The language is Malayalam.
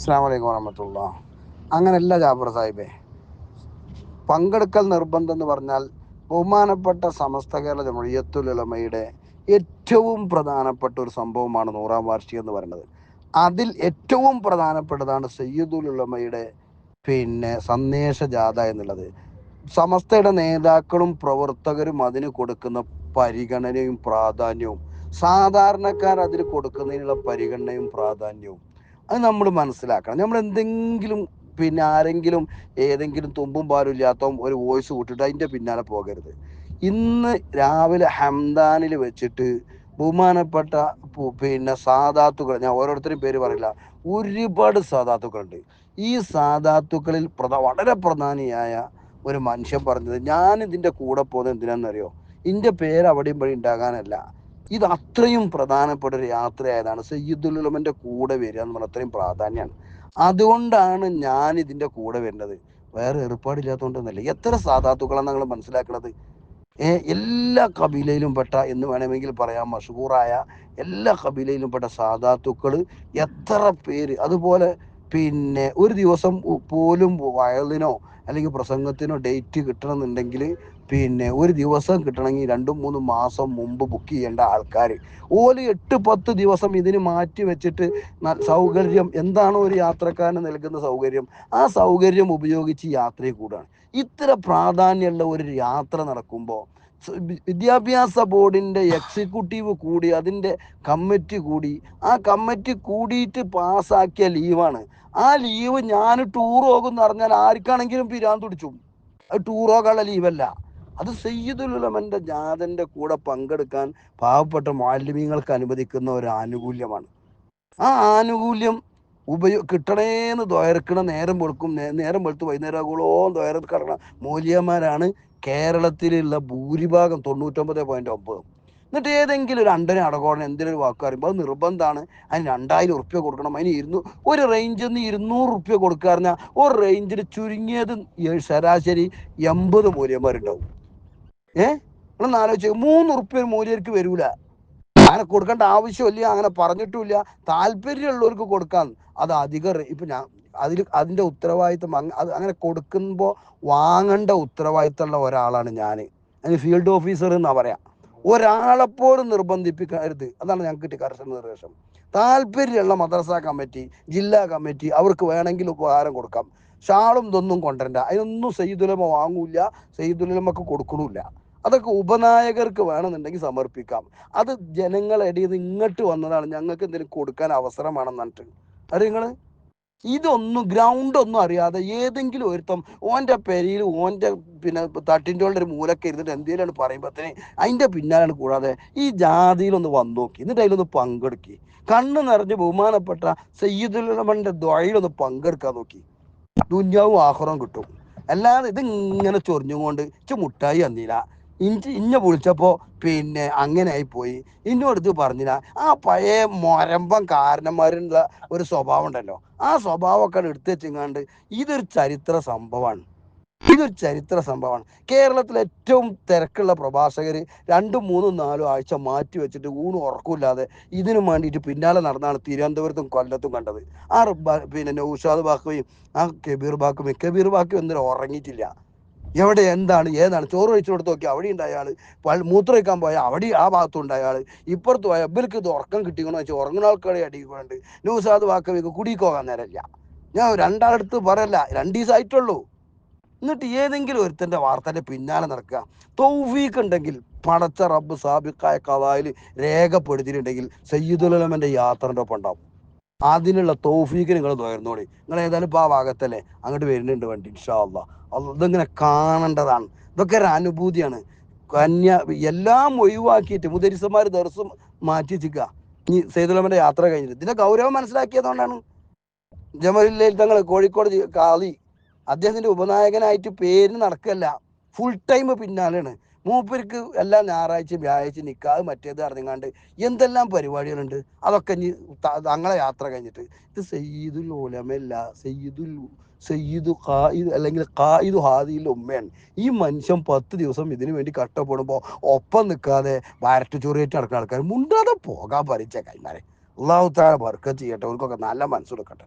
അസ്സാം വലൈക്കും വറഹമത്തുള്ള. അങ്ങനെയല്ല ജാഫർ സാഹിബേ. പങ്കെടുക്കൽ നിർബന്ധം എന്ന് പറഞ്ഞാൽ ബഹുമാനപ്പെട്ട സമസ്ത കേരള ജമഴിയത്തുലമയുടെ ഏറ്റവും പ്രധാനപ്പെട്ട ഒരു സംഭവമാണ് നൂറാം വാർഷികം എന്ന് പറയുന്നത്. അതിൽ ഏറ്റവും പ്രധാനപ്പെട്ടതാണ് സയ്യിദുൽ ഉലമയുടെ പിന്നെ സന്ദേശ ജാഥ എന്നുള്ളത്. സമസ്തയുടെ നേതാക്കളും പ്രവർത്തകരും അതിന് കൊടുക്കുന്ന പരിഗണനയും പ്രാധാന്യവും സാധാരണക്കാർ അതിന് കൊടുക്കുന്നതിനുള്ള പരിഗണനയും പ്രാധാന്യവും അത് നമ്മൾ മനസ്സിലാക്കണം. നമ്മൾ എന്തെങ്കിലും പിന്നെ ആരെങ്കിലും ഏതെങ്കിലും തുമ്പും പാലും ഇല്ലാത്ത ഒരു വോയിസ് കൂട്ടിട്ട് അതിന്റെ പിന്നാലെ പോകരുത്. ഇന്ന് രാവിലെ ഹംദാനിൽ വെച്ചിട്ട് ബഹുമാനപ്പെട്ട പിന്നെ സാധാത്തുക്കൾ ഞാൻ ഓരോരുത്തരും പേര് പറയില്ല ഒരുപാട് സാധാത്തുക്കളുണ്ട് ഈ സാധാത്തുക്കളിൽ പ്രധ വളരെ പ്രധാനിയായ ഒരു മനുഷ്യൻ പറഞ്ഞത് ഞാൻ ഇതിന്റെ കൂടെ പോകുന്നത് എന്തിനാണെന്നറിയോ? ഇതിന്റെ പേര് അവിടെയും വഴി ഉണ്ടാകാനല്ല. ഇത് അത്രയും പ്രധാനപ്പെട്ട ഒരു യാത്രയായതാണ് സയ്യിദുൽ ഉലമന്റെ കൂടെ വരിക എന്ന് പറഞ്ഞാൽ അത്രയും പ്രാധാന്യമാണ് അതുകൊണ്ടാണ് ഞാൻ ഇതിന്റെ കൂടെ വരുന്നത്. വേറെ ഏർപ്പാടില്ലാത്തതുകൊണ്ടൊന്നല്ല എത്ര സാധാത്തുക്കളാണ് നിങ്ങൾ മനസ്സിലാക്കുന്നത് എല്ലാ കബീലയിലും പെട്ട എന്ന് വേണമെങ്കിൽ പറയാം. മഷൂറായ എല്ലാ കബീലയിലും പെട്ട സാധാത്തുക്കൾ എത്ര പേര്? അതുപോലെ പിന്നെ ഒരു ദിവസം പോലും വയലിനോ അല്ലെങ്കിൽ പ്രസംഗത്തിനോ ഡേറ്റ് കിട്ടണമെന്നുണ്ടെങ്കിൽ പിന്നെ ഒരു ദിവസം കിട്ടണമെങ്കിൽ രണ്ടും മൂന്നും മാസം മുമ്പ് ബുക്ക് ചെയ്യേണ്ട ആൾക്കാർ ഓൽ എട്ട് പത്ത് ദിവസം ഇതിന് മാറ്റി വെച്ചിട്ട് സൗകര്യം എന്താണോ ഒരു യാത്രക്കാരന് നൽകുന്ന സൗകര്യം ആ സൗകര്യം ഉപയോഗിച്ച് യാത്രയിൽ കൂടാണ് ഇത്ര പ്രാധാന്യമുള്ള ഒരു യാത്ര നടക്കുമ്പോൾ വിദ്യാഭ്യാസ ബോർഡിന്റെ എക്സിക്യൂട്ടീവ് കൂടി അതിന്റെ കമ്മിറ്റി കൂടി. ആ കമ്മിറ്റി കൂടിയിട്ട് പാസ്സാക്കിയ ലീവാണ്. ആ ലീവ് ഞാൻ ടൂർ പോകും എന്ന് പറഞ്ഞാൽ ആർക്കാണെങ്കിലും പിരാൻ തുടിച്ചു അത് ടൂർ പോകാനുള്ള ലീവല്ല. അത് സയ്യിദുൽ ഉലമന്റെ ജാഥന്റെ കൂടെ പങ്കെടുക്കാൻ പാവപ്പെട്ട മാലിന്യങ്ങൾക്ക് അനുവദിക്കുന്ന ഒരു ആനുകൂല്യമാണ്. ആ ആനുകൂല്യം ഉപയോ കിട്ടണേന്ന് ദ്വയർക്കണ നേരം വെളുക്കും. നേരം വെളുത്ത് വൈകുന്നേരം ആകുകളോളം ദ്വയർക്കണ മൂല്യന്മാരാണ് കേരളത്തിലുള്ള ഭൂരിഭാഗം തൊണ്ണൂറ്റൊമ്പത് പോയിന്റ് ഒമ്പത്. എന്നിട്ട് ഏതെങ്കിലും ഒരു അണ്ടനെ അടകോടനെ എന്തെങ്കിലും ഒരു വാക്ക് പറയുമ്പോൾ അത് നിർബന്ധമാണ് അതിന് രണ്ടായിരം ഉറുപ്പ്യ കൊടുക്കണം. അതിന് ഇരുന്നു ഒരു റേഞ്ചിൽ നിന്ന് ഇരുന്നൂറ് ഉറുപ്പ്യ കൊടുക്കുക പറഞ്ഞാൽ ഒരു റേഞ്ചിൽ ചുരുങ്ങിയത് ശരാശരി എൺപത് മൂല്യന്മാരുണ്ടാവും. ഏഹ് നിങ്ങളൊന്ന് ആലോചിച്ച് മൂന്ന് ഉറുപ്പ്യ മൂല്യർക്ക് വരൂല. അങ്ങനെ കൊടുക്കേണ്ട ആവശ്യമില്ല അങ്ങനെ പറഞ്ഞിട്ടുമില്ല. താല്പര്യമുള്ളവർക്ക് കൊടുക്കാൻ അത് അധികം ഇപ്പം ഞാൻ അതിൽ അതിന്റെ ഉത്തരവാദിത്തം അത് അങ്ങനെ കൊടുക്കുമ്പോൾ വാങ്ങേണ്ട ഉത്തരവാദിത്തമുള്ള ഒരാളാണ് ഞാൻ അതിന് ഫീൽഡ് ഓഫീസർ എന്നാ പറയാ. ഒരാളെപ്പോലും നിർബന്ധിപ്പിക്കരുത്. അതാണ് ഞങ്ങൾക്ക് കിട്ടിയ കർശന നിർദ്ദേശം. താല്പര്യമുള്ള മദ്രസ കമ്മിറ്റി ജില്ലാ കമ്മിറ്റി അവർക്ക് വേണമെങ്കിൽ ഉപഹാരം കൊടുക്കാം. ഷാളും ഇതൊന്നും കൊണ്ടുവരണ്ട അതിനൊന്നും സയ്യിദുലമ വാങ്ങൂല സയ്യിദുലമക്ക് കൊടുക്കണില്ല. അതൊക്കെ ഉപനായകർക്ക് വേണമെന്നുണ്ടെങ്കിൽ സമർപ്പിക്കാം. അത് ജനങ്ങളുടെ നിന്ന് ഇങ്ങോട്ട് വന്നതാണ് ഞങ്ങൾക്ക് എന്തെങ്കിലും കൊടുക്കാൻ അവസരമാണെന്ന് പറഞ്ഞിട്ട്. അറിയ ഇതൊന്നും ഗ്രൗണ്ട് ഒന്നും അറിയാതെ ഏതെങ്കിലും ഒരുത്തം ഓന്റെ പെരിയിൽ ഓന്റെ പിന്നെ തട്ടിന്റെ ഒരു മൂലൊക്കെ ഇരുന്നിട്ട് എന്തെങ്കിലും പറയുമ്പോഴത്തേന് അതിന്റെ പിന്നാലാണ് കൂടാതെ ഈ ജാതിയിലൊന്ന് വന്നു നോക്കി. എന്നിട്ട് അതിലൊന്ന് പങ്കെടുക്കി. കണ്ണ് നിറഞ്ഞ് ബഹുമാനപ്പെട്ട സയ്യിദുലമന്റെ ദ്വയിലൊന്ന് പങ്കെടുക്കാൻ നോക്കി. ദുന്യാവും ആഹ്റവും കിട്ടും. അല്ലാതെ ഇതിങ്ങനെ ചൊറിഞ്ഞുകൊണ്ട് ഇച്ച മുട്ടായി തന്നില്ല. ഇഞ്ചി ഇഞ്ഞ വിളിച്ചപ്പോ പിന്നെ അങ്ങനെ ആയി പോയി ഇന്നോടുത്ത് പറഞ്ഞില്ല. ആ പഴയ മൊരമ്പം കാരണന്മാരുള്ള ഒരു സ്വഭാവം ഉണ്ടല്ലോ. ആ സ്വഭാവമൊക്കെ എടുത്ത് വെച്ചിങ്ങാണ്ട് ഇതൊരു ചരിത്ര സംഭവമാണ്. ഇതൊരു ചരിത്ര സംഭവമാണ്. കേരളത്തിൽ ഏറ്റവും തിരക്കുള്ള പ്രഭാഷകർ രണ്ടും മൂന്നും നാലും ആഴ്ച മാറ്റി വെച്ചിട്ട് ഊണ് ഉറക്കമില്ലാതെ ഇതിനു വേണ്ടിയിട്ട് പിന്നാലെ നടന്നാണ് തിരുവനന്തപുരത്തും കൊല്ലത്തും കണ്ടത്. ആ പിന്നെ നൗഷാദ് ബാക്കുവയും ആ കബീർ ബാക്കുവയും കബീർ ബാക്കി ഒന്നും ഉറങ്ങിയിട്ടില്ല. എവിടെ എന്താണ് ഏതാണ്? ചോറ് കഴിച്ചു കൊടുത്ത് നോക്കി അവിടെ ഉണ്ടായ ആൾ മൂത്ര വയ്ക്കാൻ പോയ അവിടെ ആ ഭാഗത്തും ഉണ്ടായ ആൾ ഇപ്പുറത്ത് പോയ ഇവർക്ക് ഇത് ഉറക്കം കിട്ടിക്കണോ വെച്ചാൽ ഉറങ്ങുന്ന ആൾക്കാരെ അടിക്കുന്നുണ്ട് നൗഷാദ് ബാക്കവയ്ക്ക് കുടിക്കോകാൻ നേരമില്ല. ഞാൻ രണ്ടാളടുത്ത് പറയല്ല രണ്ട് ദിവസമായിട്ടുള്ളൂ എന്നിട്ട് ഏതെങ്കിലും ഒരുത്തന്റെ വാർത്തന്റെ പിന്നാലെ നടക്കുക. തൗഫീഖ് ഉണ്ടെങ്കിൽ പടച്ച റബ്ബ് സാബിക്കായ കഥായിൽ രേഖപ്പെടുത്തിയിട്ടുണ്ടെങ്കിൽ സയ്യിദുലമന്റെ യാത്രന്റെ ഒപ്പം ഉണ്ടാവും. അതിനുള്ള തോഫീക്ക് നിങ്ങൾ തുയർന്നോളി നിങ്ങൾ ഏതായാലും ഇപ്പോൾ ആ ഭാഗത്തല്ലേ? അങ്ങോട്ട് വരുന്നുണ്ട് വണ്ടി ഇൻഷാല്ല അതിങ്ങനെ കാണേണ്ടതാണ്. ഇതൊക്കെ ഒരു അനുഭൂതിയാണ്. കന്യ എല്ലാം ഒഴിവാക്കിയിട്ട് മുദരിസന്മാർ ദർശം മാറ്റി വെച്ചിക്കുക ഈ സൈദുലമന്റെ യാത്ര കഴിഞ്ഞിട്ട്. ഇതിന്റെ ഗൗരവം മനസ്സിലാക്കിയതുകൊണ്ടാണ്. ജമലില്ലയിൽ തങ്ങൾ കോഴിക്കോട് കാളി. അദ്ദേഹത്തിന്റെ ഉപനായകനായിട്ട് പേര് നടക്കല്ല. ഫുൾ ടൈം പിന്നാലെയാണ്. മൂപ്പർക്ക് എല്ലാ ഞായറാഴ്ച വ്യാഴാഴ്ച നിൽക്കാതെ മറ്റേത് അറിഞ്ഞാണ്ട് എന്തെല്ലാം പരിപാടികളുണ്ട് അതൊക്കെ ഇനി തങ്ങളെ യാത്ര കഴിഞ്ഞിട്ട്. ഇത് സയ്യിദുൽ ഉലമല്ല സയ്യിദുൽ സയ്യിദു ഖായിദ് അല്ലെങ്കിൽ ഖായിദു ഹാദിയിൽ ഉമ്മയാണ്. ഈ മനുഷ്യൻ പത്ത് ദിവസം ഇതിനു വേണ്ടി കഷ്ടപ്പെടുമ്പോൾ ഒപ്പം നിൽക്കാതെ വരട്ട് ചൊറിയേറ്റ് നടക്കുന്ന ആൾക്കാർ മുണ്ടാതെ പോകാൻ പറിച്ച കൈമാരെ അള്ളാഹു താഴെ ബർക്കത്ത് ചെയ്യട്ടെ. അവർക്കൊക്കെ നല്ല മനസ്സെടുക്കട്ടെ